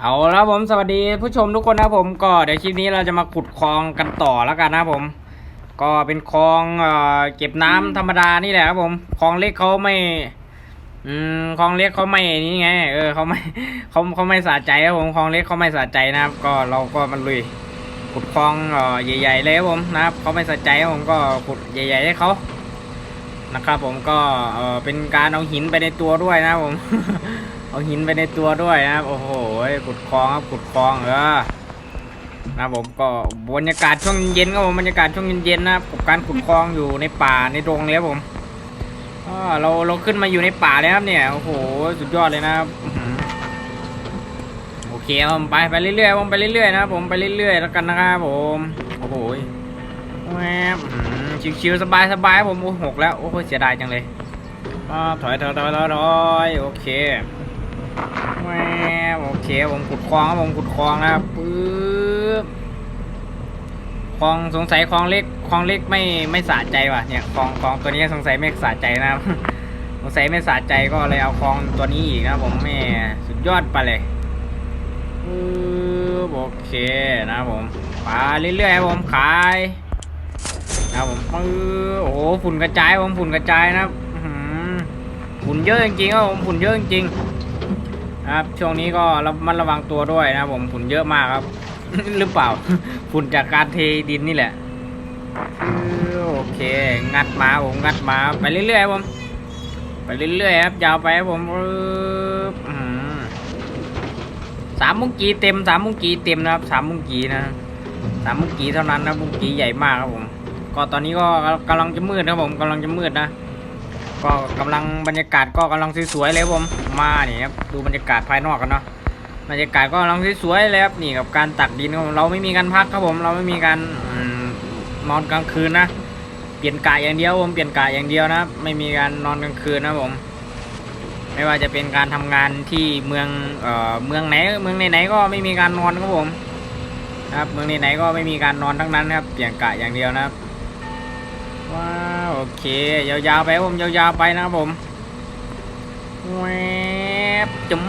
เอาแล้วผมสวัสดีผู้ชมทุกคนนะผมก็เดี๋ยวคลิปนี้เราจะมาขุดคลองกันต่อแล้วกันนะผม ก็เป็นคลองเอเก็บน้ำธรรมดานี่แหละครับผมคลองเล็กเขาไม่ อืมคลองเล็กเขาไม่นี่ไง เออเขาไม่เขาเขาไม่สะใจครับผมคลองเล็กเขาไม่สะใจนะครับ ก็เราก็มันลุยขุดคลองเอ่อใหญ่ๆเลยครับผมนะครับเขาไม่สะใจครับผมก็ขุดใหญ่ๆให้เขานะครับผมก็เออเป็นการเอาหินไปในตัวด้วยนะครับผม เอาหินไปในตัวด้วยนะครับ โอ้โหขุดคลองครับขุดคลองเออนะผมก็บรรยากาศช่วงเย็นครับผมบรรยากาศช่วงเย็นๆนะครับกับการขุดคลองอยู่ในป่าในดงเลยครับผมเราเราขึ้นมาอยู่ในป่าเลยครับเนี่ยโอ้โหสุดยอดเลยนะครับโอเคผมไปไปเรื่อยๆผมไปเรื่อยๆนะผมไปเรื่อยๆแล้วกันนะครับผมโอ้โหแหวชิวๆสบายๆผมโอ้หกแล้วโอ้โหเสียดายจังเลยอ่าถอยถอยถอยถอยถอยโอเค แหวบโอเคผมขุดคลองครับผมขุดคลองนะครับปึ๊บคลองสงสัยคลองเล็กคลองเล็กไม่ไม่สะใจว่ะเนี่ยคลองคลองตัวนี้สงสัยไม่สะใจนะครับสงสัยไม่สะใจก็เลยเอาคลองตัวนี้อีกนะผมแม่สุดยอดไปเลยปึ๊บโอเคนะครับผมไปเรื่อยๆครับผมขายนะผมปึ๊บโอ้โหฝุ่นกระจายผมฝุ่นกระจายนะครับฝุ่นเยอะจริงๆครับผมฝุ่นเยอะจริงๆ ครับช่วงนี้ก็ระมันระวังตัวด้วยนะผมฝุ่นเยอะมากครับ หรือเปล่า ฝุ่นจากการเทดินนี่แหละโอเค งัดมาผมงัดมาไปเรื่อยๆผมไปเรื่อยๆครับยาวไปครับผมสามมุงกีเต็มสามมุงกีเต็มนะครับสามมุงกีนะสามมุงกีเท่านั้นนะมุงกีใหญ่มากครับผม ก็ตอนนี้ก็กำลังจะมืดนะครับผมกำลังจะมืดนะ ก็กำลังบรรยากาศก็กำลังสวยๆเลยผมมานี่ครับดูบรรยากาศภายนอกกันเนาะบรรยากาศก็กำลังสวยๆเลยครับนี่กับการตักดินเราไม่มีการพักครับผมเราไม่มีการนอนกลางคืนนะเปลี่ยนกะอย่างเดียวผมเปลี่ยนกะอย่างเดียวนะไม่มีการนอนกลางคืนนะผมไม่ว่าจะเป็นการทำงานที่เมืองเอ่อเมืองไหนเมืองไหนๆก็ไม่มีการนอนครับผมครับเมืองไหนๆก็ไม่มีการนอนทั้งนั้นครับเปลี่ยนกะอย่างเดียวนะครับว้า เค ยาวๆไปผมยาวๆไปนะครับผมแวบจุ๋ม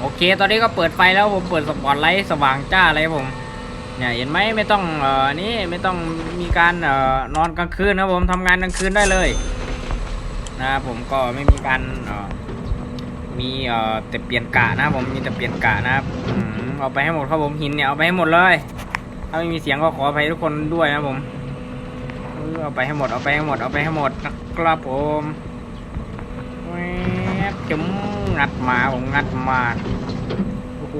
โอเค ตอนนี้ก็เปิดไฟแล้วผมเปิดสปอตไลท์สว่างจ้าเลยครับผมเนี่ยเห็นไหมไม่ต้องเอ่อนี่ไม่ต้องมีการเอ่อนอนกลางคืนนะผมทำงานกลางคืนได้เลยนะผมก็ไม่มีการเอ่อมีเอ่อแต่เปลี่ยนกะนะผมมีแต่เปลี่ยนกะนะครับเอาไปให้หมดครับผมหินเนี่ยเอาไปให้หมดเลย ถ้าไม่มีเสียงก็ขออภัยทุกคนด้วยนะผม ออเอาไปให้หมดเอาไปให้หมดเอาไปให้หมดนะครับผมแวบจุ๋มงัดมาผมงัดมาโอ้โห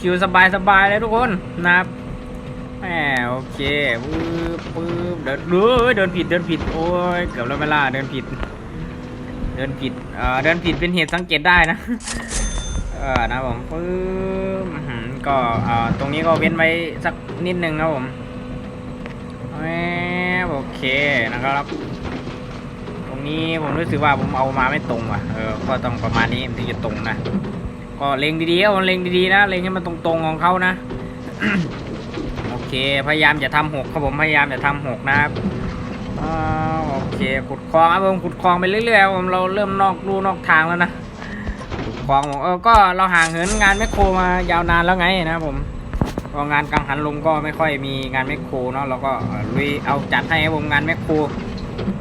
ชิวๆสบายๆเลยทุกคนนะครับแหมโอเคปึ๊บปึ๊บเดินเดินเดินผิดเดินผิดโอ้ยเกือบแล้วเวลาเดินผิด เดินผิดเอ่อเดินผิดเป็นเหตุสังเกตได้นะเออนะผมปึ๊บก็เอ่อตรงนี้ก็เว้นไว้สักนิดนึงนะผมแหม เคนะครับ ตรงนี้ผมรู้สึกว่าผมเอามาไม่ตรงว่ะเออก็ต้องประมาณนี้ถึงจะตรงนะก็เล็งดีๆครับผมเล็งดีๆนะเล็งให้มันตรงๆของเขานะโอเคพยายามอย่าทำหกครับผมพยายามอย่าทำหกนะครับโอเคขุดคลองครับผมขุดคลองไปเรื่อยๆครับผมเราเริ่มนอกลู่นอกทางแล้วนะขุดคลองผมเออก็เราห่างเหินงานแมคโครมายาวนานแล้วไงนะครับผม ก็งานกังหันลมก็ไม่ค่อยมีงานแมคโครเนาะเราก็ลุยเอาจัดให้ผมงานแมคโคร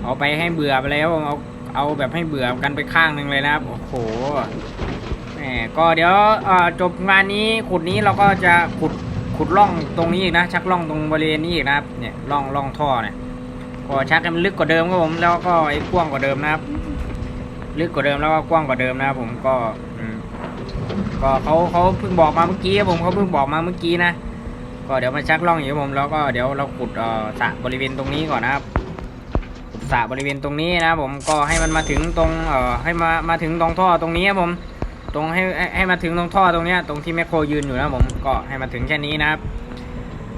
เอาไปให้เบื่อไปแล้วเอาเอาแบบให้เบื่อกันไปข้างหนึ่งเลยนะครับโอ้โหแหมก็เดี๋ยวจบงานนี้ขุดนี้เราก็จะขุดขุดร่องตรงนี้อีกนะ ชักร่องตรงบริเวณนี้อีกนะครับเนี่ยร่องร่องท่อเนี่ยก็ชักให้มันลึกกว่าเดิมครับผมแล้วก็ไอ้กว้างกว่าเดิมนะครับ ลึกกว่าเดิมแล้วก็กว้างกว่าเดิมนะครับผมก็อืม ก็เขาเขาเพิ่งบอกมาเมื่อกี้ครับผมเขาเพิ่งบอกมาเมื่อกี้นะก็เดี๋ยวมาชักล่องอยู่ผมแล้วก็เดี๋ยวเราขุดอ่อสระบริเวณตรงนี้ก่อนนะครับขุดสระบริเวณตรงนี้นะครับผมก็ให้มันมาถึงตรงเอ่อให้มามาถึงตรงท่อตรงนี้ครับผมตรงให้ให้มาถึงตรงท่อตรงเนี้ยตรงที่แมคโครยืนอยู่นะผมก็ให้มาถึงแค่นี้นะครับ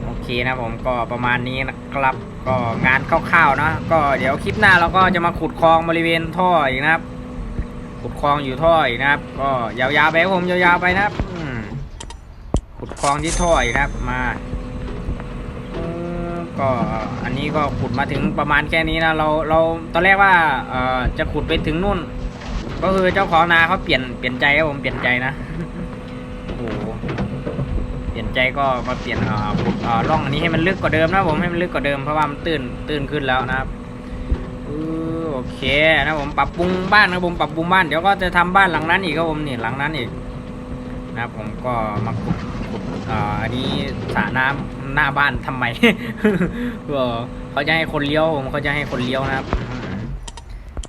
โอเคนะผมก็ประมาณนี้นะครับก็งานคร่าวๆนะก็เดี๋ยวคลิปหน้าเราก็จะมาขุดคลองบริเวณท่ออีกนะครับ ขุดคลองอยู่ท่ออีกนะครับ ก็ยาวๆไปผมยาวๆไปนะครับขุดคลองที่ท่ออีกนะครับมาก็อันนี้ก็ขุดมาถึงประมาณแค่นี้นะเราเราตอนแรกว่าเอ่อจะขุดไปถึงนู่น ก็คือเจ้าของนาเขาเปลี่ยนเปลี่ยนใจครับผมเปลี่ยนใจนะโอ้โหเปลี่ยนใจก็มาเปลี่ยนเอ่อขุดเอ่อร่องอันนี้ให้มันลึกกว่าเดิมนะผมให้มันลึกกว่าเดิมเพราะว่ามันตื้นตื้นขึ้นแล้วนะครับ โอเคนะผมปรับปรุงบ้านนะผมปรับปรุงบ้านเดี๋ยวก็จะทำบ้านหลังนั้นอีกครับผมนี่หลังนั้นอีกนะผมก็มาขุดขุดอ่ออันนี้สระน้ำหน้าบ้านทำไมก็เขาจะให้คนเลี้ยวผมเขาจะให้คนเลี้ยวนะครับ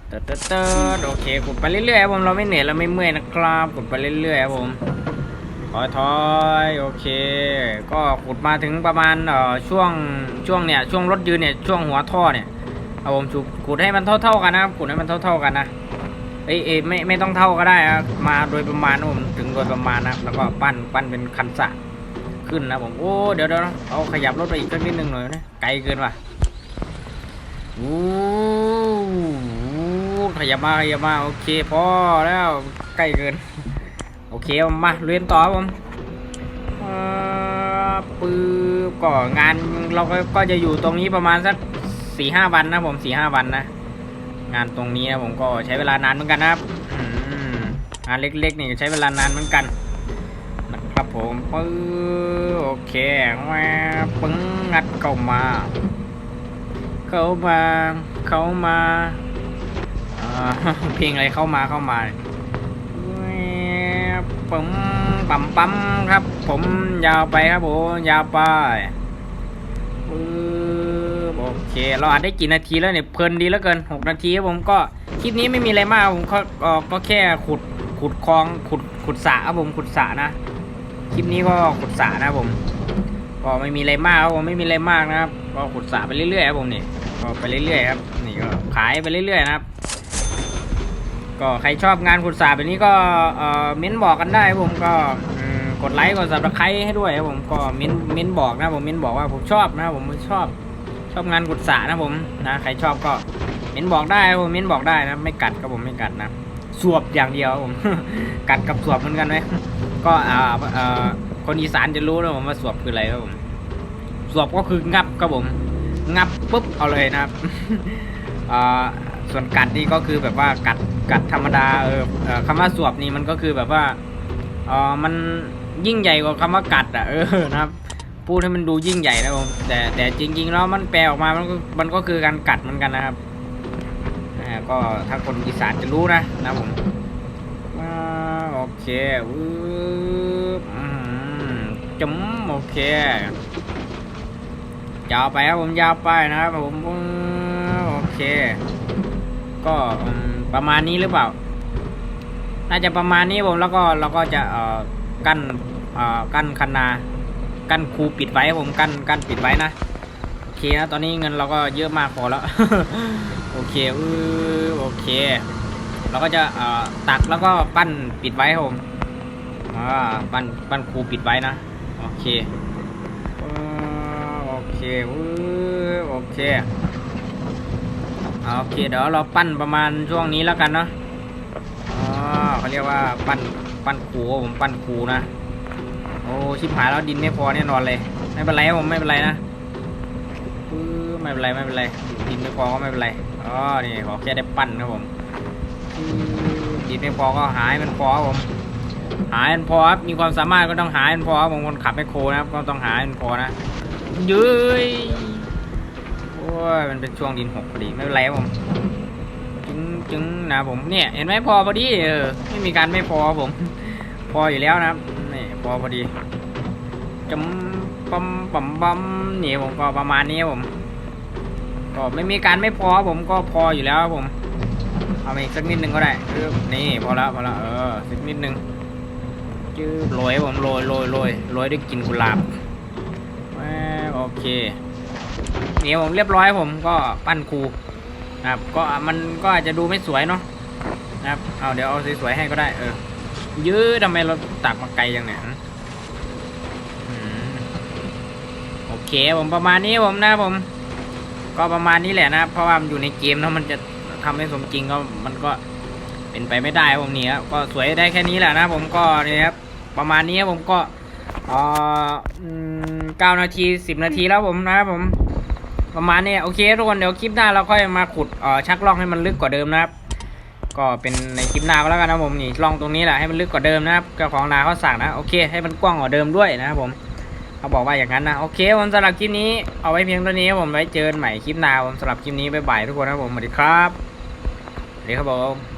เติร์ดเติร์ดโอเคขุดไปเรื่อยๆครับผมเราไม่เหนื่อยเราไม่เมื่อยนะครับขุดไปเรื่อยๆครับผมถอยถอยโอเค ก็ขุดมาถึงประมาณเอ่อช่วงช่วงเนี่ยช่วงรถยืนเนี่ยช่วงหัวท่อเนี่ย เอาผมฉุดขุดให้มันเท่าๆกันนะครับขุดให้มันเท่าๆกันนะเอ้ยเอ้ไม่ไม่ต้องเท่าก็ได้ครับมาโดยประมาณนะผมถึงโดยประมาณนะครับแล้วก็ปั้นปั้นเป็นคันสะขึ้นนะผมโอ้เดี๋ยวเดี๋ยวเอาขยับรถไปอีกสักนิดนึงหน่อยนะไกลเกินว่ะโอ้ขยับมาขยับมาโอเคพอแล้วใกล้เกิน โอเคมาเรียนต่อผมปื๊บก็งานเราก็จะอยู่ตรงนี้ประมาณสัก สี่ห้าวันนะผมสี่ห้าวันนะ งานตรงนี้นะผมก็ใช้เวลานานเหมือนกันนะครับงานเล็กๆนี่ใช้เวลานานเหมือนกันนะครับผมปื๊โอเคแวบปึ้งงัดเข้ามา เข้ามา เข้ามาเพลงอะไรเข้ามาเข้ามาผมปั๊มปั๊มครับ ผมยาวไปครับผมยาวไปปึ๊ เค เราอัดได้กี่นาทีแล้วเนี่ยเพลินดีแล้วเกินหกนาทีครับผมก็คลิปนี้ไม่มีอะไรมากผมก็ก็แค่ขุดขุดคลองขุดขุดสระครับผมขุดสระนะคลิปนี้ก็ขุดสระนะผม ก็ไม่มีอะไรมากครับผมไม่มีอะไรมากนะครับก็ขุดสระไปเรื่อยๆครับผมนี่ก็ไปเรื่อยๆครับนี่ก็ขายไปเรื่อยๆนะครับก็ใครชอบงานขุดสาแบบนี้ก็เอ่อเม้นบอกกันได้ครับผมก็กดไลค์กดซับสไครต์ให้ด้วยครับผมก็เม้นเม้นบอกนะผมเม้นบอกว่าผมชอบนะผมชอบ ชอบงานขุดสานะผมนะใครชอบก็เม้นบอกได้ผมเม้นบอกได้นะไม่กัดครับผมไม่กัดนะสวบอย่างเดียวผมกัดกับสวบเหมือนกันไหมก็อ่าอ่อคนอีสานจะรู้นะผมว่าสวบคืออะไรครับผมสวบก็คืองับครับผม งับปุ๊บเอาเลยนะครับอ่าส่วนกัดนี่ก็คือแบบว่ากัดกัดธรรมดาเออคำว่าสวบนี่มันก็คือแบบว่าเออมันยิ่งใหญ่กว่าคำว่ากัดอะเออนะครับ พูดให้มันดูยิ่งใหญ่นะผมแต่แต่จริงๆแล้วมันแปลออกมามันก็มันก็คือการกัดเหมือนกันนะครับก็ถ้าคนอีสานจะรู้นะนะผมอโอเควืบอืมจุ๋มโอเคยาวไปครับผมยาวไปนะครับผมโอเค ก็ประมาณนี้หรือเปล่า น่าจะประมาณนี้ผมแล้วก็เราก็จะเอ่อกั้นเอ่อกั้นคันนา กั้นคูปิดไว้ผมกั้นกั้นปิดไว้นะโอเคนะตอนนี้เงินเราก็เยอะมากพอแล้วโอเคอือโอเค เราก็จะเอ่อตักแล้วก็ปั้นปิดไว้ผมอ่าปั้นปั้นคูปิดไว้นะโอเคอ่าโอเควื้อโอเคโอเคเดี๋ยวเราปั้นประมาณช่วงนี้แล้วกันเนาะอ๋อเขาเรียกว่าปั้นปั้นคูครับผมปั้นคูนะ อ้ชิบหายแล้วดินไม่พอแน่นอนเลย ไม่เป็นไรผมไม่เป็นไรนะปื้อไม่เป็นไรไม่เป็นไรดินไม่พอก็ไม่เป็นไรอ๋อนี่ขอแค่ได้ปั้นครับผมดินไม่พอก็หาให้มันพอครับผมหาให้มันพอครับมีความสามารถก็ต้องหาให้มันพอครับผมคนขับแมคโคนะครับก็ต้องหาให้มันพอนะเย้ยโอ้ยมันเป็นช่วงดินหกพอดีไม่เป็นไรครับผมจึงจึงนะผมเนี่ยเห็นไหมพอพอดีเออไม่มีการไม่พอครับผม พออยู่แล้วนะครับ พอพอดีจำปั๊มปั๊มปั๊มนี่ผมก็ประมาณนี้ผมก็ไม่มีการไม่พอผมก็พออยู่แล้วผมเอาอีกสักนิดนึงก็ได้นี่พอแล้วพอแล้วเออสักนิดนึงจืบโรยผมโรยโรยโรยโรยด้วยกลิ่นกุหลาบแหมโอเคนี่ผมเรียบร้อยผมก็ปั้นครูนะครับก็มันก็อาจจะดูไม่สวยเนาะนะครับเอาเดี๋ยวเอาสวยๆให้ก็ได้เออ ยื้อทำไมเราตักมาไกลอย่างเนี้ยโอเคผมประมาณนี้ผมนะผม ก็ประมาณนี้แหละนะ เพราะว่ามันอยู่ในเกมแล้วมันจะทำให้สมจริงก็มันก็เป็นไปไม่ได้ผมนี่ครับก็สวยได้แค่นี้แหละนะผมก็นี่ครับประมาณนี้ผมก็เอ่อเก้านาทีสิบนาทีแล้วผมนะครับผม ประมาณนี้โอเคทุกคนเดี๋ยวคลิปหน้าเราค่อยมาขุดเอ่อชักล่องให้มันลึกกว่าเดิมนะครับ ก็เป็นในคลิปหน้าก็แล้วกันนะผมนี่ลองตรงนี้แหละให้มันลึกกว่าเดิมนะครับเจ้าของนาเขาสั่งนะโอเคให้มันกว้างกว่าเดิมด้วยนะครับผมเขาบอกว่าอย่างนั้นนะโอเคผมสำหรับคลิปนี้เอาไว้เพียงเท่านี้ครับผมไว้เจอกันใหม่คลิปหน้าผมสำหรับคลิปนี้บ๊ายบายทุกคนนะผมสวัสดีครับสวัสดีครับผม